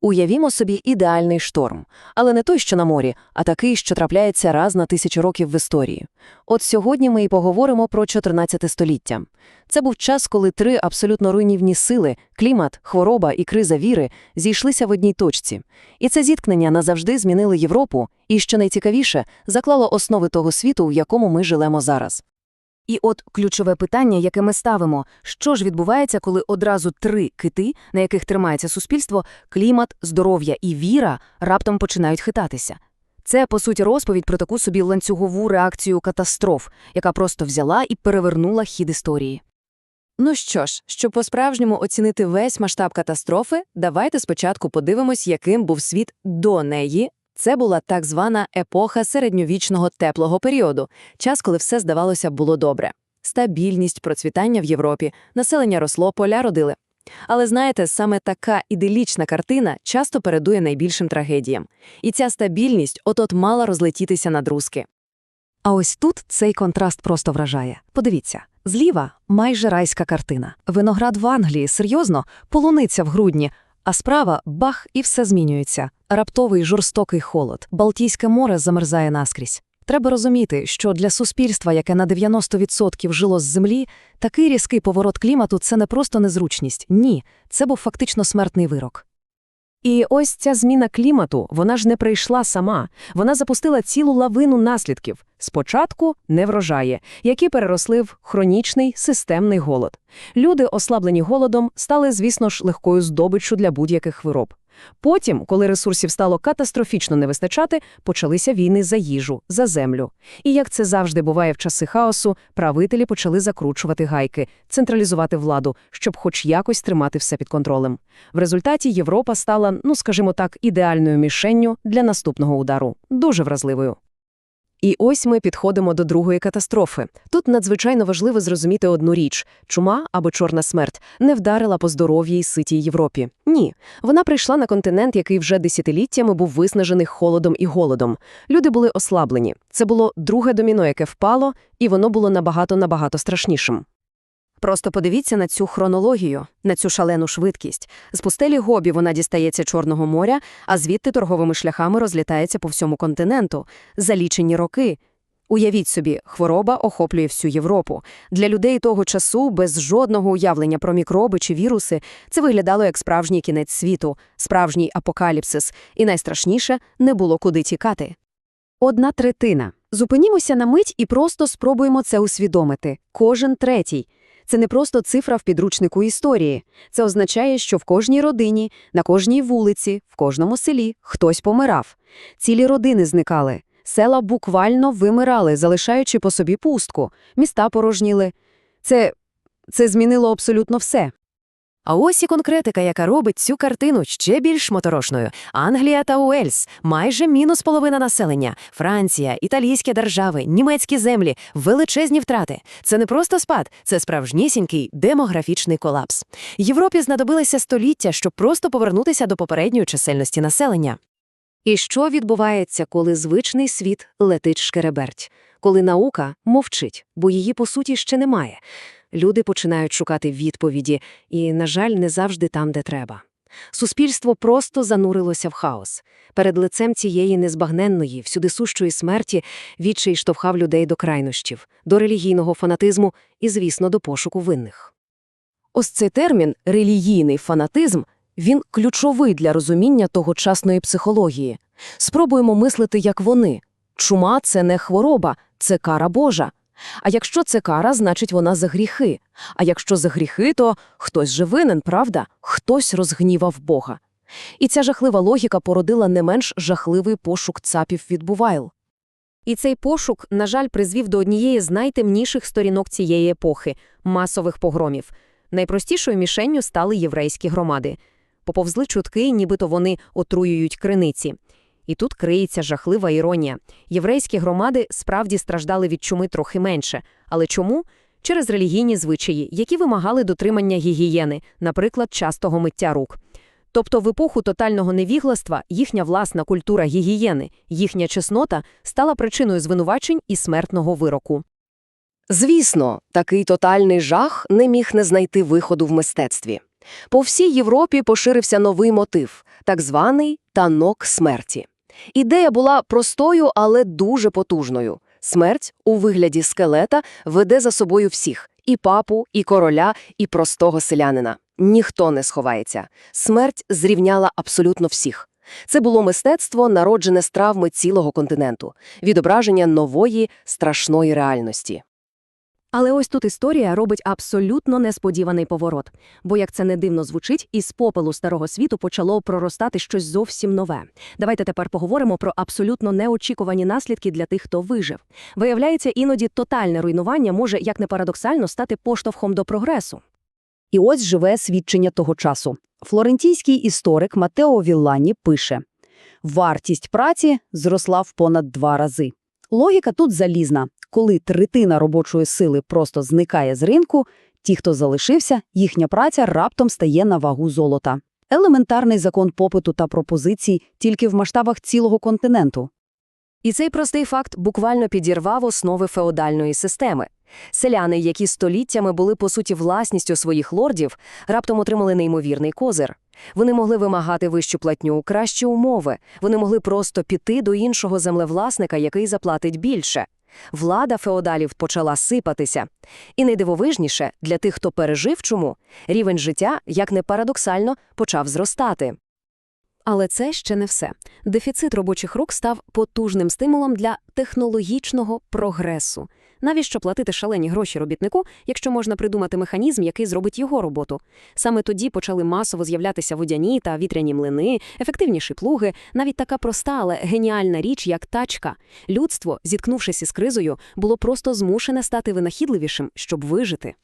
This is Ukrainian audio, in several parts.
Уявімо собі ідеальний шторм, але не той, що на морі, а такий, що трапляється раз на тисячу років в історії. От сьогодні ми і поговоримо про 14 століття. Це був час, коли три абсолютно руйнівні сили – клімат, хвороба і криза віри – зійшлися в одній точці. І це зіткнення назавжди змінили Європу і, що найцікавіше, заклало основи того світу, в якому ми живемо зараз. І от ключове питання, яке ми ставимо, що ж відбувається, коли одразу три кити, на яких тримається суспільство, клімат, здоров'я і віра, раптом починають хитатися. Це, по суті, розповідь про таку собі ланцюгову реакцію катастроф, яка просто взяла і перевернула хід історії. Ну що ж, щоб по-справжньому оцінити весь масштаб катастрофи, давайте спочатку подивимось, яким був світ до неї. Це була так звана епоха середньовічного теплого періоду, час, коли все, здавалося, було добре. Стабільність, процвітання в Європі, населення росло, поля родили. Але знаєте, саме така іделічна картина часто передує найбільшим трагедіям. І ця стабільність от-от мала розлетітися на друзки. А ось тут цей контраст просто вражає. Подивіться, зліва майже райська картина. Виноград в Англії, серйозно, полуниця в грудні, а справа бах і все змінюється. Раптовий жорстокий холод. Балтійське море замерзає наскрізь. Треба розуміти, що для суспільства, яке на 90% жило з землі, такий різкий поворот клімату це не просто незручність. Ні, це був фактично смертний вирок. І ось ця зміна клімату, вона ж не прийшла сама. Вона запустила цілу лавину наслідків. Спочатку неврожаї, які переросли в хронічний системний голод. Люди, ослаблені голодом, стали, звісно ж, легкою здобиччю для будь-яких хвороб. Потім, коли ресурсів стало катастрофічно не вистачати, почалися війни за їжу, за землю. І як це завжди буває в часи хаосу, правителі почали закручувати гайки, централізувати владу, щоб хоч якось тримати все під контролем. В результаті Європа стала, ну скажімо так, ідеальною мішенню для наступного удару, дуже вразливою. І ось ми підходимо до другої катастрофи. Тут надзвичайно важливо зрозуміти одну річ: чума або чорна смерть не вдарила по здоров'ї й ситій Європі. Ні, вона прийшла на континент, який вже десятиліттями був виснажений холодом і голодом. Люди були ослаблені. Це було друге доміно, яке впало, і воно було набагато набагато страшнішим. Просто подивіться на цю хронологію, на цю шалену швидкість. З пустелі Гобі вона дістається Чорного моря, а звідти торговими шляхами розлітається по всьому континенту. За лічені роки. Уявіть собі, хвороба охоплює всю Європу. Для людей того часу, без жодного уявлення про мікроби чи віруси, це виглядало як справжній кінець світу, справжній апокаліпсис, і найстрашніше не було куди тікати. Одна третина. Зупинімося на мить і просто спробуємо це усвідомити. Кожен третій. Це не просто цифра в підручнику історії. Це означає, що в кожній родині, на кожній вулиці, в кожному селі хтось помирав. Цілі родини зникали. Села буквально вимирали, залишаючи по собі пустку. Міста порожніли. Це, це змінило абсолютно все. А ось і конкретика, яка робить цю картину ще більш моторошною. Англія та Уельс – майже мінус половина населення. Франція, італійські держави, німецькі землі – величезні втрати. Це не просто спад, це справжнісінький демографічний колапс. Європі знадобилося століття, щоб просто повернутися до попередньої чисельності населення. І що відбувається, коли звичний світ летить шкереберть? Коли наука мовчить, бо її, по суті, ще немає. Люди починають шукати відповіді, і, на жаль, не завжди там, де треба. Суспільство просто занурилося в хаос. Перед лицем цієї незбагненної, всюдисущої смерті відчай штовхав людей до крайнощів, до релігійного фанатизму і, звісно, до пошуку винних. Ось цей термін релігійний фанатизм він ключовий для розуміння тогочасної психології. Спробуємо мислити, як вони. Чума це не хвороба, це кара Божа. А якщо це кара, значить вона за гріхи. А якщо за гріхи, то хтось же винен, правда? Хтось розгнівав Бога. І ця жахлива логіка породила не менш жахливий пошук цапів від Бувайл. І цей пошук, на жаль, призвів до однієї з найтемніших сторінок цієї епохи масових погромів. Найпростішою мішенню стали єврейські громади. Поповзли чутки, нібито вони отруюють криниці. І тут криється жахлива іронія. Єврейські громади справді страждали від чуми трохи менше. Але чому? Через релігійні звичаї, які вимагали дотримання гігієни, наприклад, частого миття рук. Тобто в епоху тотального невігластва їхня власна культура гігієни, їхня чеснота стала причиною звинувачень і смертного вироку. Звісно, такий тотальний жах не міг не знайти виходу в мистецтві. По всій Європі поширився новий мотив так званий танок смерті. Ідея була простою, але дуже потужною. Смерть у вигляді скелета веде за собою всіх – і папу, і короля, і простого селянина. Ніхто не сховається. Смерть зрівняла абсолютно всіх. Це було мистецтво, народжене з травми цілого континенту, відображення нової, страшної реальності. Але ось тут історія робить абсолютно несподіваний поворот. Бо, як це не дивно звучить, із попелу старого світу почало проростати щось зовсім нове. Давайте тепер поговоримо про абсолютно неочікувані наслідки для тих, хто вижив. Виявляється, іноді тотальне руйнування може, як не парадоксально, стати поштовхом до прогресу. І ось живе свідчення того часу. Флорентійський історик Матео Віллані пише «Вартість праці зросла в понад два рази». Логіка тут залізна. Коли третина робочої сили просто зникає з ринку, ті, хто залишився, їхня праця раптом стає на вагу золота. Елементарний закон попиту та пропозицій тільки в масштабах цілого континенту. І цей простий факт буквально підірвав основи феодальної системи. Селяни, які століттями були по суті власністю своїх лордів, раптом отримали неймовірний козир. Вони могли вимагати вищу платню, кращі умови, вони могли просто піти до іншого землевласника, який заплатить більше. Влада феодалів почала сипатися. І найдивовижніше, для тих, хто пережив чому, рівень життя, як не парадоксально, почав зростати. Але це ще не все. Дефіцит робочих рук став потужним стимулом для технологічного прогресу. Навіщо платити шалені гроші робітнику, якщо можна придумати механізм, який зробить його роботу? Саме тоді почали масово з'являтися водяні та вітряні млини, ефективніші плуги, навіть така проста, але геніальна річ, як тачка. Людство, зіткнувшись із кризою, було просто змушене стати винахідливішим, щоб вижити.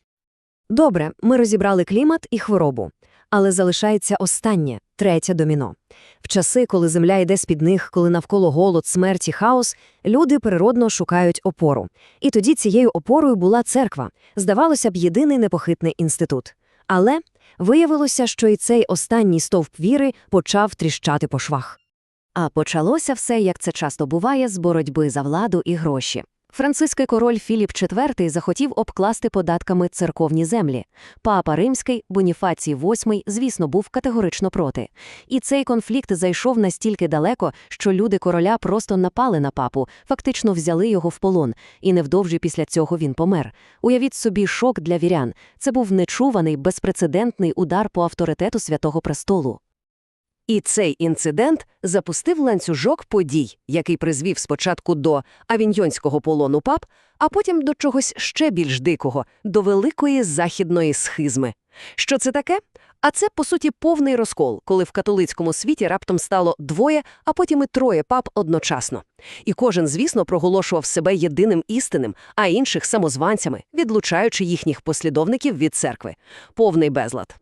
Добре, ми розібрали клімат і хворобу. Але залишається останнє, третє доміно. В часи, коли земля йде з-під них, коли навколо голод, смерть і хаос, люди природно шукають опору. І тоді цією опорою була церква. Здавалося б, єдиний непохитний інститут. Але виявилося, що і цей останній стовп віри почав тріщати по швах. А почалося все, як це часто буває, з боротьби за владу і гроші. Франциский король Філіп IV захотів обкласти податками церковні землі. Папа Римський, Боніфацій VIII, звісно, був категорично проти. І цей конфлікт зайшов настільки далеко, що люди короля просто напали на папу, фактично взяли його в полон, і невдовзі після цього він помер. Уявіть собі шок для вірян. Це був нечуваний, безпрецедентний удар по авторитету Святого Престолу. І цей інцидент запустив ланцюжок подій, який призвів спочатку до авіньйонського полону пап, а потім до чогось ще більш дикого, до великої західної схизми. Що це таке? А це, по суті, повний розкол, коли в католицькому світі раптом стало двоє, а потім і троє пап одночасно. І кожен, звісно, проголошував себе єдиним істинним, а інших самозванцями, відлучаючи їхніх послідовників від церкви. Повний безлад.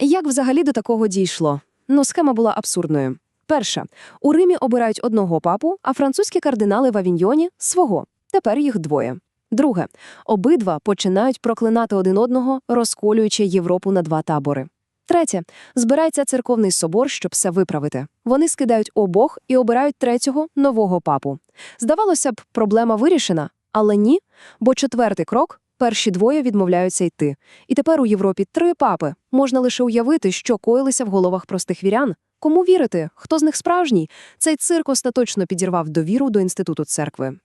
Як взагалі до такого дійшло? Ну, схема була абсурдною. Перша. У Римі обирають одного папу, а французькі кардинали в Авіньйоні – свого. Тепер їх двоє. Друге. Обидва починають проклинати один одного, розколюючи Європу на два табори. Третє. Збирається церковний собор, щоб все виправити. Вони скидають обох і обирають третього, нового папу. Здавалося б, проблема вирішена, але ні, бо четвертий крок – перші двоє відмовляються йти. І тепер у Європі три папи. Можна лише уявити, що коїлися в головах простих вірян. Кому вірити? Хто з них справжній? Цей цирк остаточно підірвав довіру до інституту церкви.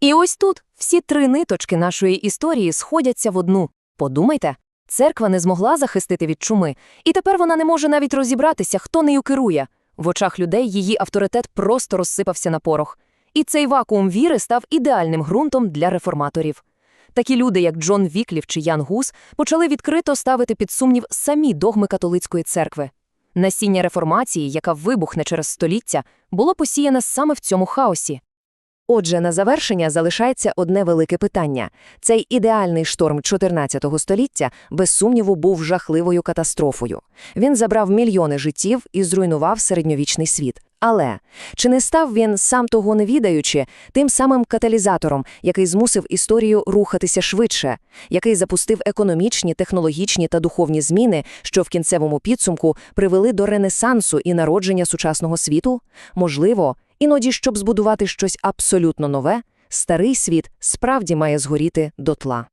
І ось тут всі три ниточки нашої історії сходяться в одну. Подумайте, церква не змогла захистити від чуми, і тепер вона не може навіть розібратися, хто нею керує. В очах людей її авторитет просто розсипався на порох. І цей вакуум віри став ідеальним ґрунтом для реформаторів. Такі люди, як Джон Віклів чи Ян Гус, почали відкрито ставити під сумнів самі догми католицької церкви. Насіння реформації, яка вибухне через століття, було посіяне саме в цьому хаосі. Отже, на завершення залишається одне велике питання. Цей ідеальний шторм 14 століття, без сумніву, був жахливою катастрофою. Він забрав мільйони життів і зруйнував середньовічний світ. Але чи не став він, сам того не відаючи, тим самим каталізатором, який змусив історію рухатися швидше, який запустив економічні, технологічні та духовні зміни, що в кінцевому підсумку привели до ренесансу і народження сучасного світу? Можливо, іноді, щоб збудувати щось абсолютно нове, старий світ справді має згоріти дотла.